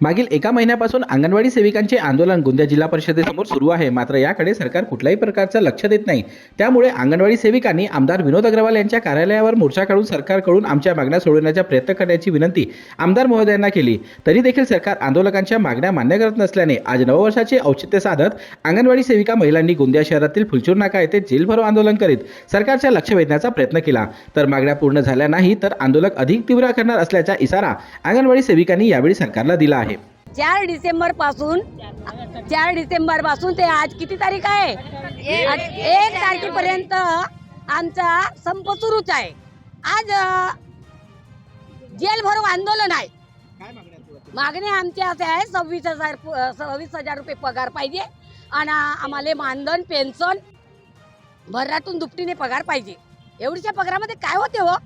मागील एका महिन्यापासून अंगणवाडी सेविकांचे आंदोलन गोंदिया जिल्हा परिषदेसमोर सुरू आहे. मात्र याकडे सरकार कुठल्याही प्रकारचं लक्ष देत नाही. त्यामुळे अंगणवाडी सेविकांनी आमदार विनोद अग्रवाल यांच्या कार्यालयावर मोर्चा काढून सरकारकडून आमच्या मागण्या सोडवण्याचा प्रयत्न करण्याची विनंती आमदार महोदयांना केली. तरी देखील सरकार आंदोलकांच्या मागण्या मान्य करत नसल्याने आज नववर्षाचे औचित्य साधत अंगणवाडी सेविका महिलांनी गोंदिया शहरातील फुलचूर नाका येथे जेलभरो आंदोलन करीत सरकारच्या लक्ष वेधण्याचा प्रयत्न केला. तर मागण्या पूर्ण झाल्या नाही तर आंदोलक अधिक तीव्र करणार असल्याचा इशारा अंगणवाडी सेविकांनी यावेळी सरकारला दिला आहे. चार डिसेंबरपासून चार डिसेंबरपासून ते आज किती तारीख आहे? एक तारखेपर्यंत आमचा संप सुरूच आहे. आज जेल भरो आंदोलन आहे. मागणी आमची असे आहे सव्वीस हजार सव्वीस हजार रुपये पगार पाहिजे आणि आम्हाला मानधन पेन्शन भरातून दुपटीने पगार पाहिजे. एवढीच्या पगारामध्ये काय होते हो?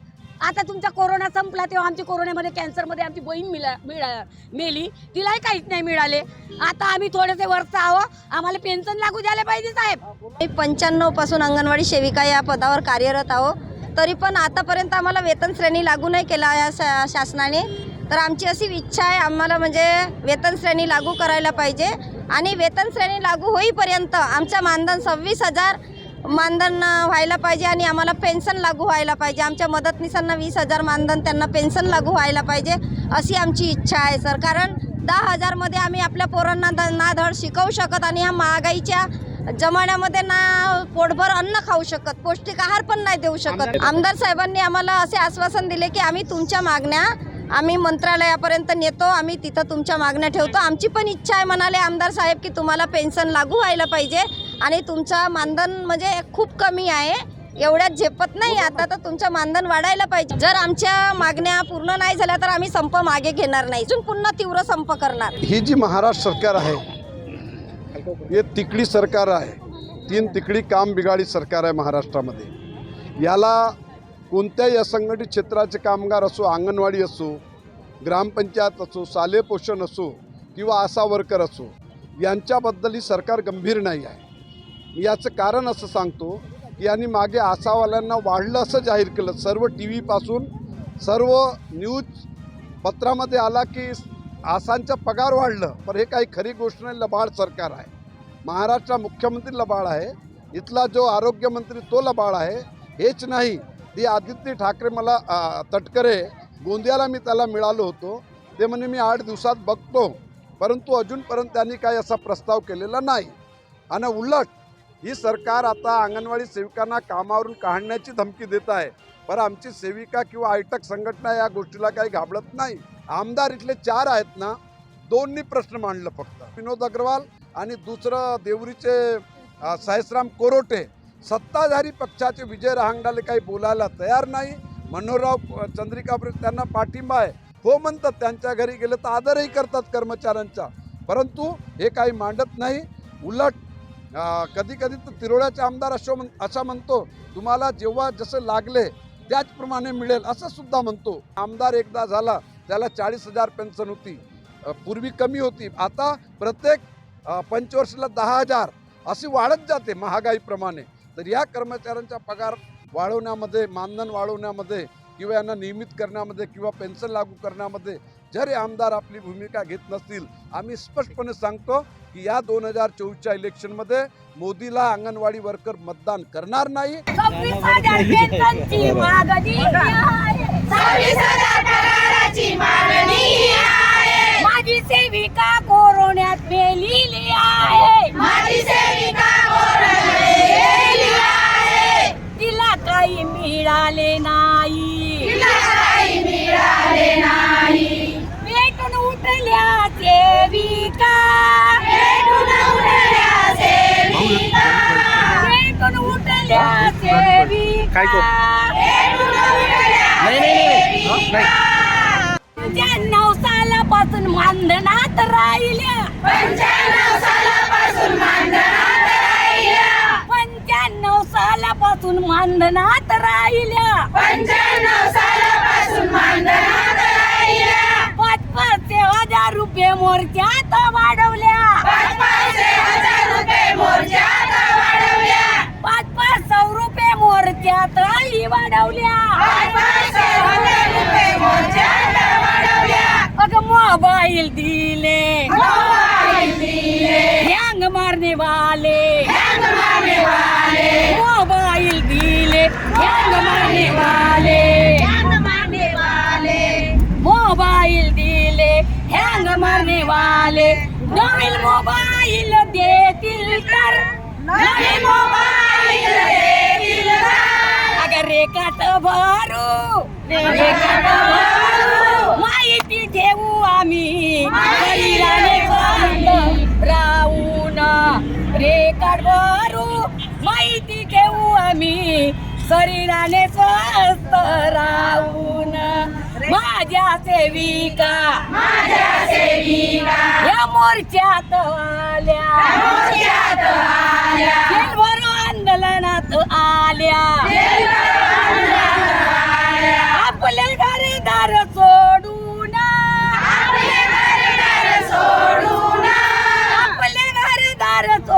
आता तुमचा कोरोना संपला तेव्हा आमची कोरोनामध्ये कॅन्सरमध्ये आमची बहीण मिळा मिळा मेली. तिलाही काहीच नाही मिळाले. आता आम्ही थोडेसे वर्ष आहोत. आम्हाला पेन्शन लागू झाले पाहिजे साहेब. मी पंच्याण्णवपासून अंगणवाडी सेविका या पदावर कार्यरत आहो तरी पण आतापर्यंत आम्हाला वेतन श्रेणी लागू नाही केला या शा शासनाने. तर आमची अशी इच्छा आहे आम्हाला म्हणजे वेतन श्रेणी लागू करायला पाहिजे. आणि वेतन श्रेणी लागू होईपर्यंत आमचं मानधन सव्वीस हजार मानधन व्हायला पाहिजे आणि आम्हाला पेन्शन लागू व्हायला पाहिजे. आमच्या मदतनीसांना वीस हजार मानधन त्यांना पेन्शन लागू व्हायला पाहिजे अशी आमची इच्छा आहे सर. कारण दहा हजारमध्ये आम्ही आपल्या पोरांना द ना धड शिकवू शकत आणि ह्या महागाईच्या जमान्यामध्ये ना पोटभर अन्न खाऊ शकत पौष्टिक आहार पण नाही देऊ शकत. आमदार साहेबांनी आम्हाला असे आश्वासन दिले की आम्ही तुमच्या मागण्या आम्ही मंत्रालयापर्यंत नेतो आम्ही तिथं तुमच्या मागण्या ठेवतो. आमची पण इच्छा आहे म्हणाले आमदार साहेब की तुम्हाला पेन्शन लागू व्हायला पाहिजे आणि तुमचं मानधन म्हणजे खूप कमी आहे. एवढ्यात झेपत नाही. आता तर तुमचं मानधन वाढायला पाहिजे. जर आमच्या मागण्या पूर्ण नाही झाल्या तर आम्ही संप मागे घेणार नाही. अजून पुन्हा तीव्र संप करणार. ही जी महाराष्ट्र सरकार आहे हे तिकडी सरकार आहे. तीन तिकडी काम बिगाडी सरकार आहे महाराष्ट्रामध्ये. याला कोणत्याही असंघटित क्षेत्राचे कामगार असो अंगणवाडी असो ग्रामपंचायत असो साले पोषण असो किंवा आशा वर्कर असो यांच्याबद्दलही सरकार गंभीर नाही आहे. याचं कारण असं सांगतो की यांनी मागे आशावाल्यांना वाढलं असं जाहीर केलं. सर्व टी व्हीपासून सर्व न्यूज पत्रामध्ये आला की आसांचा पगार वाढलं. पण हे काही खरी गोष्ट नाही लबाड सरकार आहे. महाराष्ट्र मुख्यमंत्री लबाड आहे. इथला जो आरोग्यमंत्री तो लबाड आहे. हेच नाही. ती आदित्य ठाकरे मला तटकरे गोंदियाला मी त्याला मिळालो होतो. ते म्हणे मी आठ दिवसात बघतो. परंतु अजूनपर्यंत त्यांनी काही असा प्रस्ताव केलेला नाही. आणि उलट ही सरकार आता अंगणवाडी सेविकांना कामावरून काढण्याची धमकी देत आहे. पर आमची सेविका किंवा आयटक संघटना या गोष्टीला काही घाबरत नाही. आमदार इथले चार आहेत ना दोन्ही प्रश्न मांडलं फक्त. विनोद अग्रवाल आणि दुसरं देवरीचे सहस्राम कोरोटे. सत्ताधारी पक्षाचे विजय रहांगडाले काही बोलायला तयार नाही. मनोहरराव अ, त्यांना पाठिंबा आहे. हो म्हणतात त्यांच्या घरी गेलं तर आदरही करतात कर्मचाऱ्यांचा. परंतु हे काही मांडत नाही. उलट कधी कधी तर तिरोड्याचे आमदार असो म्हण असा म्हणतो तुम्हाला जेव्हा जसं लागले त्याचप्रमाणे मिळेल असं सुद्धा म्हणतो. आमदार एकदा झाला त्याला चाळीस हजार पेन्शन होती. पूर्वी कमी होती. आता प्रत्येक पंचवर्षाला दहा हजार. अशी वाढत जाते महागाईप्रमाणे. तर या कर्मचाऱ्यांचा पगार वाढवण्यामध्ये मानधन वाढवण्यामध्ये किंवा यांना नियमित करण्यामध्ये किंवा पेन्शन लागू करण्यामध्ये जर आमदार आपली भूमिका घेत नसतील आम्ही स्पष्टपणे सांगतो की या दोन हजार चोवीसच्या इलेक्शनमध्ये मोदीला अंगणवाडी वर्कर मतदान करणार नाही. सव्वीस सेविका पंच्याण्णव सालापासून मानधनात राहिल्या. पंच्याण्णव सालापासून मानधनात राहिल्या. पाच पाच हजार रुपये मोर्चात वाढवल्या. पाच पाच सौ रुपये मोर्चात ही वाढवल्या अगं मोबाइल दिले हैंग मारने वाले मोबाइल दिले। हैंग मारने वाले मोबाईल दिले। हँग मारने वाले नवीन मोबाईल देतील तर। नवीन मोबाईल देतील तर। अगं रेखाट भरू। रेखाट भरू माहिती ठेवू आम्ही. शरीराने स्वस्थ राहून. माझ्या सेविका. माझ्या सेविका. या मोर्चात आल्या. मोर्चात आल्या. जेलभर आंदोलनात आल्या. आपले घरदार सोडून. आपले घरदार सोडून. आपले घरदार सोडून